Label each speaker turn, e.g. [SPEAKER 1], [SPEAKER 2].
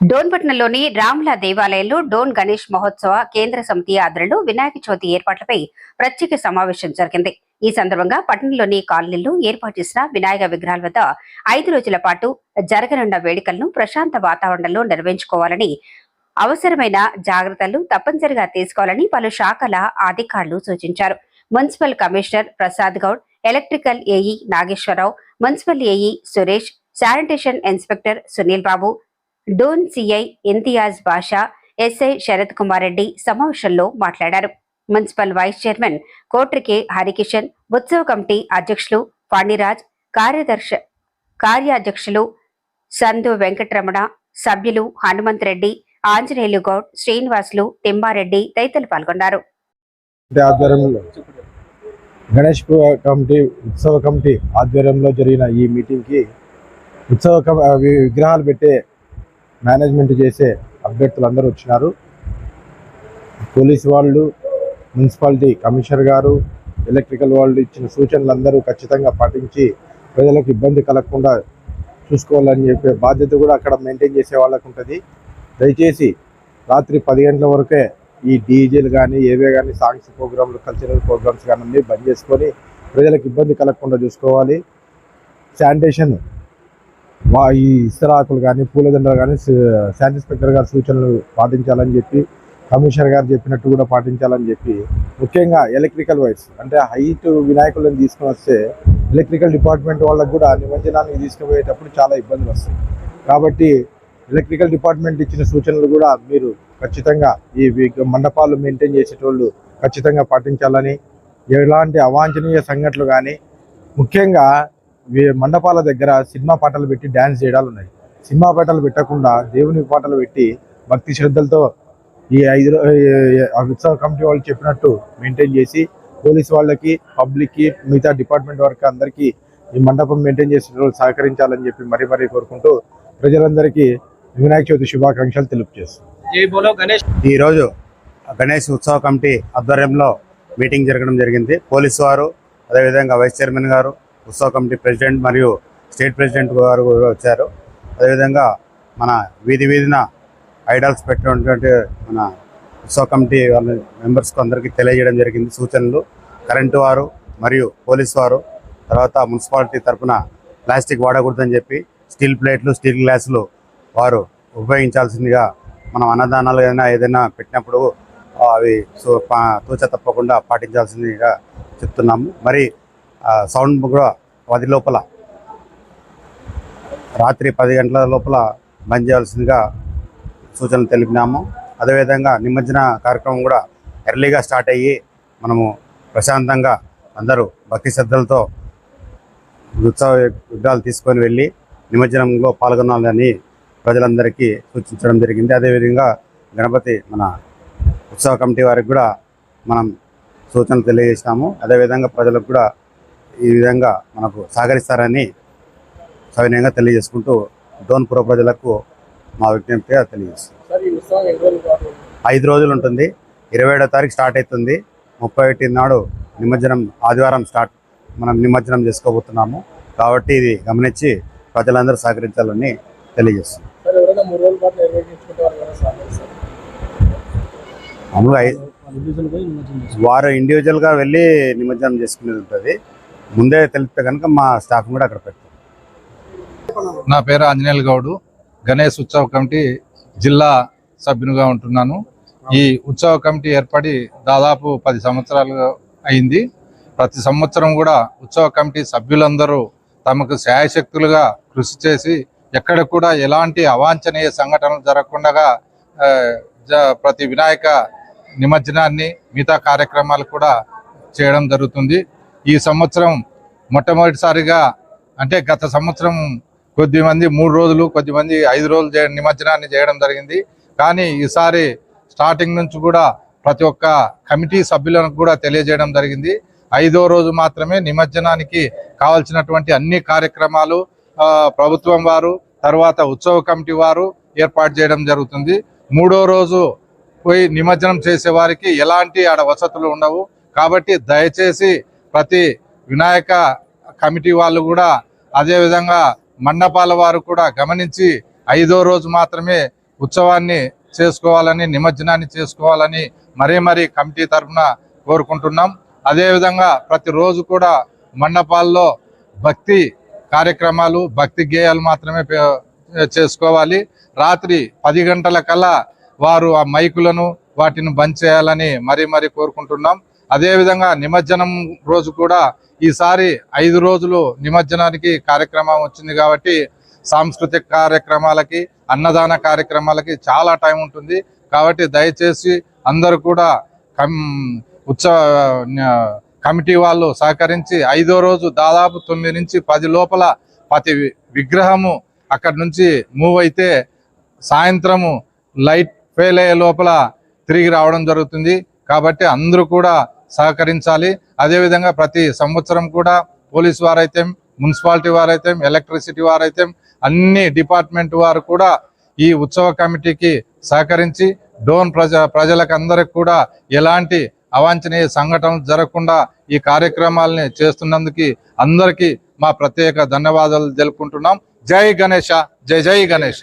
[SPEAKER 1] డోన్పట్నంలోని రాముల దేవాలయంలో డోన్ గణేష్ మహోత్సవ కేంద్ర సమితి ఆధ్వర్యంలో వినాయక చవితి ఏర్పాట్లపై ప్రత్యేక సమావేశం జరిగింది. ఈ సందర్భంగా పట్టణంలోని కాలనీల్లో ఏర్పాటు చేసిన వినాయక విగ్రహాల వద్ద ఐదు రోజుల పాటు జరగనున్న వేడుకలను ప్రశాంత వాతావరణంలో నిర్వహించుకోవాలని అవసరమైన జాగ్రత్తలు తప్పనిసరిగా తీసుకోవాలని పలు శాఖల అధికారులు సూచించారు. Municipal commissioner Prasad Goud electrical AE Nageswararao municipal AE Suresh sanitation inspector Sunil Babu Dhone CI Imtiaz Basha SI Sharath Kumar Reddy సమావేశంలో మాట్లాడారు. Municipal vice chairman Kotrike Harikishan ఉత్సవ కమిటీ అధ్యక్షులు ఫణిరాజ్ కార్యదర్శి కార్యాధ్యక్షులు సందు వెంకటరమణ సభ్యులు హనుమంత్ రెడ్డి ఆంజనేయులు గౌడ్ శ్రీనివాసులు తిమ్మారెడ్డి తదితరులు పాల్గొన్నారు.
[SPEAKER 2] గణేష్ కమిటీ ఉత్సవ కమిటీ ఆధ్వర్యంలో జరిగిన ఈ మీటింగ్కి ఉత్సవ విగ్రహాలు పెట్టే మేనేజ్మెంట్ చేసే అభ్యర్థులు అందరూ వచ్చినారు. పోలీసు వాళ్ళు మున్సిపాలిటీ కమిషనర్ గారు ఎలక్ట్రికల్ వాళ్ళు ఇచ్చిన సూచనలు అందరూ ఖచ్చితంగా పాటించి ప్రజలకు ఇబ్బంది కలగకుండా చూసుకోవాలని చెప్పే బాధ్యత కూడా అక్కడ మెయింటైన్ చేసే వాళ్ళకు ఉంటుంది. దయచేసి రాత్రి పది గంటల వరకే ఈ డీజేలు కానీ ఏవే కానీ సాంగ్స్ ప్రోగ్రాంలు కల్చరల్ ప్రోగ్రామ్స్ కానీ బంద్ చేసుకొని ప్రజలకు ఇబ్బంది కలగకుండా చూసుకోవాలి. శానిటేషన్ ఈ ఇస్తరాకులు కానీ పూలదండలు కానీ శాంతి ఇన్స్పెక్టర్ గారి సూచనలు పాటించాలని చెప్పి కమిషనర్ గారు చెప్పినట్టు కూడా పాటించాలని చెప్పి ముఖ్యంగా ఎలక్ట్రికల్ వైర్స్ అంటే హైట్ వినాయకులను తీసుకుని వస్తే ఎలక్ట్రికల్ డిపార్ట్మెంట్ వాళ్ళకు కూడా నిమజ్జనానికి తీసుకుపోయేటప్పుడు చాలా ఇబ్బందులు వస్తాయి. కాబట్టి ఎలక్ట్రికల్ డిపార్ట్మెంట్ ఇచ్చిన సూచనలు కూడా మీరు ఖచ్చితంగా ఈ మండపాలు మెయింటైన్ చేసేటోళ్ళు ఖచ్చితంగా పాటించాలని ఎలాంటి అవాంఛనీయ సంఘటనలు కానీ ముఖ్యంగా మండపాల దగ్గర సినిమా పాటలు పెట్టి డ్యాన్స్ చేయడాలు ఉన్నాయి. సినిమా పాటలు పెట్టకుండా దేవుని పాటలు పెట్టి భక్తి శ్రద్ధలతో ఈ ఐదు ఉత్సవ కమిటీ వాళ్ళు చెప్పినట్టు మెయింటైన్ చేసి పోలీస్ వాళ్ళకి పబ్లిక్కి మిగతా డిపార్ట్మెంట్ వరకు అందరికీ ఈ మండపం మెయింటైన్ చేసే వాళ్ళు సహకరించాలని చెప్పి మరీ మరీ కోరుకుంటూ ప్రజలందరికీ వినాయక చవితి శుభాకాంక్షలు తెలుపు చేస్తాం
[SPEAKER 3] జై బోలో గణేష్.
[SPEAKER 4] ఈరోజు గణేష్ ఉత్సవ కమిటీ ఆధ్వర్యంలో మీటింగ్ జరగడం జరిగింది. పోలీసు వారు అదేవిధంగా వైస్ చైర్మన్ గారు ఉత్సవ కమిటీ ప్రెసిడెంట్ మరియు స్టేట్ ప్రెసిడెంట్ గారు కూడా వచ్చారు. అదేవిధంగా మన వీధి వీధిన ఐడల్స్ పెట్టినటువంటి మన ఉత్సవ కమిటీ వాళ్ళ మెంబర్స్కి అందరికీ తెలియజేయడం జరిగింది. సూచనలు కరెంటు వారు మరియు పోలీసు వారు తర్వాత మున్సిపాలిటీ తరపున ప్లాస్టిక్ వాడకూడదని చెప్పి స్టీల్ ప్లేట్లు స్టీల్ గ్లాసులు వారు ఉపయోగించాల్సిందిగా మనం అన్నదానాలు ఏదైనా ఏదైనా పెట్టినప్పుడు అవి తూచ తప్పకుండా పాటించాల్సిందిగా చెప్తున్నాము. మరి సౌండ్ కూడా పది లోపల. రాత్రి పది గంటల లోపల బంద్ చేయాల్సిందిగా సూచనలు తెలిపినాము. అదేవిధంగా నిమజ్జన కార్యక్రమం కూడా ఎర్లీగా స్టార్ట్ అయ్యి మనము ప్రశాంతంగా అందరూ భక్తి శ్రద్ధలతో ఉత్సవ విగ్రహాలు తీసుకొని వెళ్ళి నిమజ్జనంలో పాల్గొనాలని ప్రజలందరికీ సూచించడం జరిగింది. అదేవిధంగా గణపతి మన ఉత్సవ కమిటీ వారికి కూడా మనం సూచనలు తెలియజేసినాము. అదేవిధంగా ప్రజలకు కూడా ఈ విధంగా మనకు సహకరిస్తారని సవినయంగా తెలియజేసుకుంటూ డోన్పుర ప్రజలకు మా విజ్ఞప్తిగా తెలియజేస్తాం
[SPEAKER 3] సార్ ఈ ఉత్సవం ఎన్ని రోజుల పాటు
[SPEAKER 4] ఐదు రోజులు ఉంటుంది. ఇరవై ఏడో తారీఖు స్టార్ట్ అవుతుంది. ముప్పై ఒకటి నాడు నిమజ్జనం ఆదివారం స్టార్ట్ మనం నిమజ్జనం చేసుకోబోతున్నాము. కాబట్టి ఇది గమనించి ప్రజలందరూ సహకరించాలని మామూలుగా ఐ- వారు ఇండివిజువల్గా వెళ్ళి నిమజ్జనం చేసుకునేది ఉంటుంది. ముందే తెలిపితే కనుక మా స్టాఫ్ కూడా అక్కడ పెడతాం.
[SPEAKER 5] నా పేరు ఆంజనేయులు గౌడు. గణేష్ ఉత్సవ కమిటీ జిల్లా సభ్యునిగా ఉంటున్నాను. ఈ ఉత్సవ కమిటీ ఏర్పడి దాదాపు పది సంవత్సరాలు అయింది. ప్రతి సంవత్సరం కూడా ఉత్సవ కమిటీ సభ్యులందరూ తమకు శాయశక్తులుగా కృషి చేసి ఎక్కడ కూడా ఎలాంటి అవాంఛనీయ సంఘటనలు జరగకుండా జ- ప్రతి వినాయక నిమజ్జనాన్ని మిగతా కార్యక్రమాలు కూడా చేయడం జరుగుతుంది. ఈ సంవత్సరం మొట్టమొదటిసారిగా అంటే గత సంవత్సరం కొద్ది మంది మూడు రోజులు కొద్దిమంది ఐదు రోజులు నిమజ్జనాన్ని చేయడం జరిగింది. కానీ ఈసారి స్టార్టింగ్ నుంచి కూడా ప్రతి ఒక్క కమిటీ సభ్యులకు కూడా తెలియజేయడం జరిగింది. ఐదో రోజు మాత్రమే నిమజ్జనానికి కావాల్సినటువంటి అన్ని కార్యక్రమాలు ప్రభుత్వం వారు తర్వాత ఉత్సవ కమిటీ వారు ఏర్పాటు చేయడం జరుగుతుంది. మూడో రోజు పోయి నిమజ్జనం చేసే వారికి ఎలాంటి ఆడ వసతులు ఉండవు. కాబట్టి దయచేసి ప్రతి వినాయక కమిటీ వాళ్ళు కూడా అదేవిధంగా మండపాల వారు కూడా గమనించి ఐదో రోజు మాత్రమే ఉత్సవాన్ని చేసుకోవాలని నిమజ్జనాన్ని చేసుకోవాలని మరీ మరీ కమిటీ తరఫున కోరుకుంటున్నాం. అదేవిధంగా ప్రతిరోజు కూడా మండపాల్లో భక్తి కార్యక్రమాలు భక్తి గేయాలు మాత్రమే పే- చేసుకోవాలి. రాత్రి పది గంటల కల్లా వారు ఆ మైకులను వాటిని బంద్ చేయాలని మరీ మరీ కోరుకుంటున్నాం. అదేవిధంగా నిమజ్జనం రోజు కూడా ఈసారి ఐదు రోజులు నిమజ్జనానికి కార్యక్రమం వచ్చింది కాబట్టి సాంస్కృతిక కార్యక్రమాలకి అన్నదాన కార్యక్రమాలకి చాలా టైం ఉంటుంది. కాబట్టి దయచేసి అందరూ కూడా కం ఉత్సవ కమిటీ వాళ్ళు సహకరించి ఐదో రోజు దాదాపు తొమ్మిది నుంచి పది లోపల ప్రతి విగ్రహము అక్కడి నుంచి మూవ్ అయితే సాయంత్రము లైట్ ఫెయిల్ అయ్యే లోపల తిరిగి రావడం జరుగుతుంది. కాబట్టి అందరూ కూడా సహకరించాలి. అదేవిధంగా ప్రతి సంవత్సరం కూడా పోలీస్ వారైతే మున్సిపాలిటీ వారైతే ఎలక్ట్రిసిటీ వారైతే అన్ని డిపార్ట్మెంట్ వారు కూడా ఈ ఉత్సవ కమిటీకి సహకరించి డోన్ ప్రజ ప్రజలకు అందరికి కూడా ఎలాంటి అవాంఛనీయ సంఘటనలు జరగకుండా ఈ కార్యక్రమాలని చేస్తున్నందుకు అందరికీ మా ప్రత్యేక ధన్యవాదాలు తెలుపుకుంటున్నాం. జై గణేష జై జై గణేష.